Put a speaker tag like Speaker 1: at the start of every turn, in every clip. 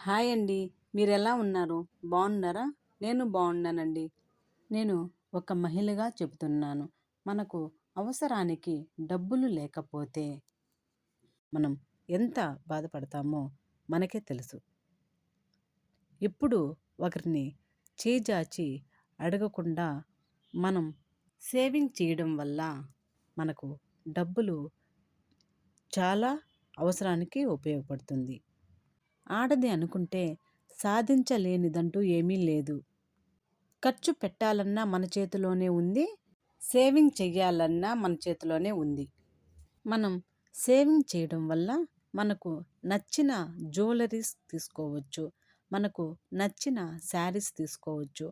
Speaker 1: Hi అండి. మీరు ఎలా ఉన్నారు? బాగున్నారా? నేను బాగున్నానండి. నేను ఒక మహిళగా చెబుతున్నాను. మనకు అవసరానికి డబ్బులు లేకపోతే మనం ఎంత బాధపడతామో మనకే తెలుసు. ఇప్పుడు ఒకరిని చేజాచి అడగకుండా మనం సేవింగ్ చేయడం వల్ల మనకు డబ్బులు చాలా అవసరానికి ఉపయోగపడుతుంది. ఆడది అనుకుంటే సాధించలేనిదంటూ ఏమీ లేదు. ఖర్చు పెట్టాలన్నా మన చేతిలోనే ఉంది సేవింగ్ చెయ్యాలన్నా మన చేతిలోనే ఉంది. మనం సేవింగ్ చేయడం వల్ల మనకు నచ్చిన జ్యువెలరీస్ తీసుకోవచ్చు మనకు నచ్చిన శారీస్ తీసుకోవచ్చు.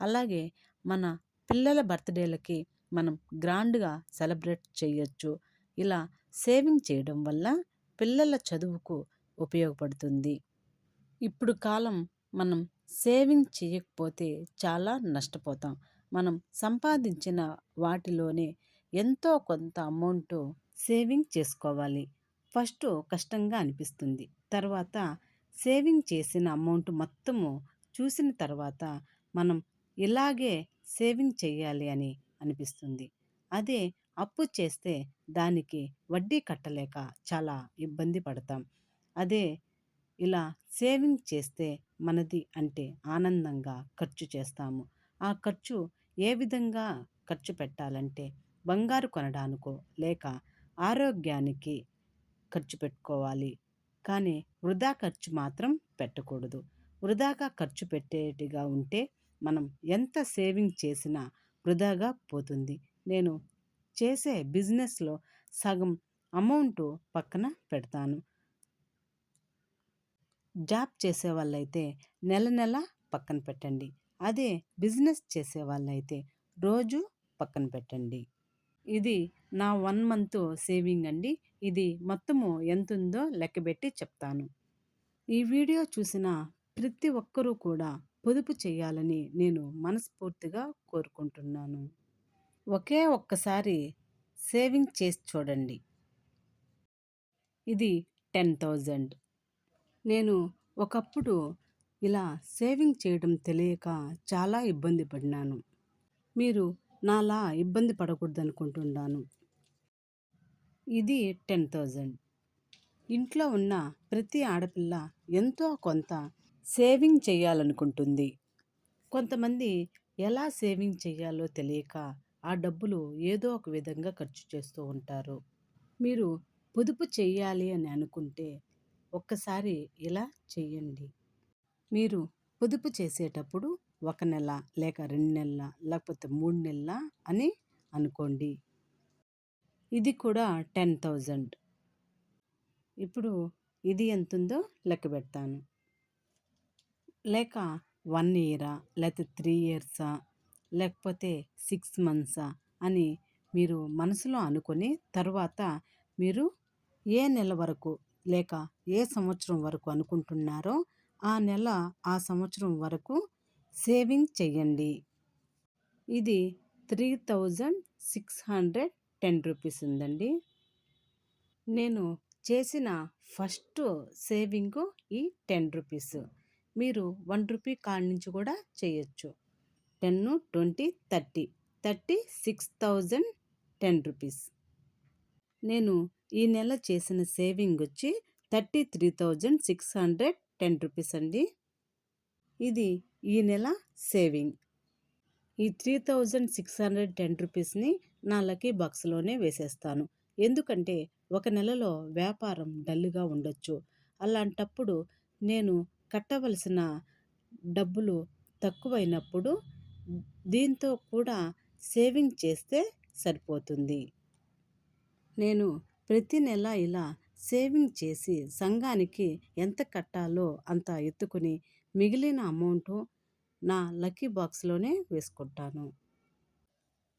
Speaker 1: అలాగే మన పిల్లల బర్త్డేలకి మనం గ్రాండ్గా సెలబ్రేట్ చేయొచ్చు. ఇలా సేవింగ్ చేయడం వల్ల పిల్లల చదువుకు ఉపయోగపడుతుంది. ఇప్పుడు కాలం మనం సేవింగ్ చేయకపోతే చాలా నష్టపోతాం. మనం సంపాదించిన వాటిలోనే ఎంతో కొంత అమౌంట్ సేవింగ్ చేసుకోవాలి. ఫస్ట్ కష్టంగా అనిపిస్తుంది. తర్వాత సేవింగ్ చేసిన అమౌంట్ మొత్తము చూసిన తర్వాత మనం ఇలాగే సేవింగ్ చేయాలి అని అనిపిస్తుంది. అదే అప్పు చేస్తే దానికి వడ్డీ కట్టలేక చాలా ఇబ్బంది పడతాం. అదే ఇలా సేవింగ్ చేస్తే మనది అంటే ఆనందంగా ఖర్చు చేస్తాము. ఆ ఖర్చు ఏ విధంగా ఖర్చు పెట్టాలంటే బంగారు కొనడానికో లేక ఆరోగ్యానికి ఖర్చు పెట్టుకోవాలి. కానీ వృధా ఖర్చు మాత్రం పెట్టకూడదు. వృధాగా ఖర్చు పెట్టేటిగా ఉంటే మనం ఎంత సేవింగ్ చేసినా వృధాగా పోతుంది. నేను చేసే బిజినెస్లో సగం అమౌంట్ పక్కన పెడతాను. జాబ్ చేసే వాళ్ళైతే నెల నెల పక్కన పెట్టండి. అదే బిజినెస్ చేసే వాళ్ళైతే రోజు పక్కన పెట్టండి. ఇది నా వన్ మంత్ సేవింగ్ అండి. ఇది మొత్తము ఎంత ఉందో లెక్కబెట్టి చెప్తాను. ఈ వీడియో చూసిన ప్రతి ఒక్కరూ కూడా పొదుపు చేయాలని నేను మనస్ఫూర్తిగా కోరుకుంటున్నాను. ఒకే ఒక్కసారి సేవింగ్ చేసి చూడండి. ఇది టెన్ థౌజండ్. నేను ఒకప్పుడు ఇలా సేవింగ్ చేయడం తెలియక చాలా ఇబ్బంది పడినాను. మీరు నాలా ఇబ్బంది పడకూడదనుకుంటున్నాను. ఇది టెన్ థౌజండ్. ఇంట్లో ఉన్న ప్రతి ఆడపిల్ల ఎంతో కొంత సేవింగ్ చేయాలనుకుంటుంది. కొంతమంది ఎలా సేవింగ్ చేయాలో తెలియక ఆ డబ్బులు ఏదో ఒక విధంగా ఖర్చు చేస్తూ ఉంటారు. మీరు పొదుపు చేయాలి అని అనుకుంటే ఒక్కసారి ఇలా చేయండి మీరు పొదుపు చేసేటప్పుడు ఒక నెల లేక రెండు నెలల లేకపోతే మూడు నెలల అని అనుకోండి. ఇది కూడా టెన్ థౌజండ్. ఇప్పుడు ఇది ఎంత ఉందో లెక్క పెడతాను. లేక వన్ ఇయరా లేకపోతే త్రీ ఇయర్సా లేకపోతే సిక్స్ మంత్సా అని మీరు మనసులో అనుకొని తర్వాత మీరు ఏ నెల వరకు లేక ఏ సంవత్సరం వరకు అనుకుంటున్నారో ఆ నెల ఆ సంవత్సరం వరకు సేవింగ్ చెయ్యండి. ఇది three thousand six hundred ten rupees ఉందండి. నేను చేసిన ఫస్ట్ సేవింగ్ ఈ టెన్ రూపీస్. మీరు వన్ రూపీ కాడ నుంచి కూడా చేయొచ్చు. Ten twenty thirty thirty six thousand ten rupees. నేను ఈ నెల చేసిన సేవింగ్ వచ్చి thirty three thousand six hundred ten rupees అండి. ఇది ఈ నెల సేవింగ్. ఈ three thousand six hundred ten రూపీస్ని నా లక్కీ బాక్స్లోనే వేసేస్తాను. ఎందుకంటే ఒక నెలలో వ్యాపారం డల్గా ఉండొచ్చు. అలాంటప్పుడు నేను కట్టవలసిన డబ్బులు తక్కువైనప్పుడు దీంతో కూడా సేవింగ్ చేస్తే సరిపోతుంది. నేను ప్రతి నెల ఇలా సేవింగ్ చేసి సంఘానికి ఎంత కట్టాలో అంత ఎత్తుకుని మిగిలిన అమౌంట్ నా లక్కీ బాక్స్లోనే వేసుకుంటాను.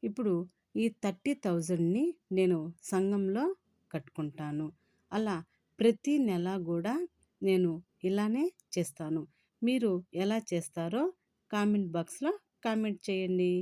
Speaker 1: ఇప్పుడు ఈ థర్టీ థౌజండ్ని నేను సంఘంలో కట్టుకుంటాను. అలా ప్రతి నెల కూడా నేను ఇలానే చేస్తాను. మీరు ఎలా చేస్తారో కామెంట్ బాక్స్లో కామెంట్ చేయండి.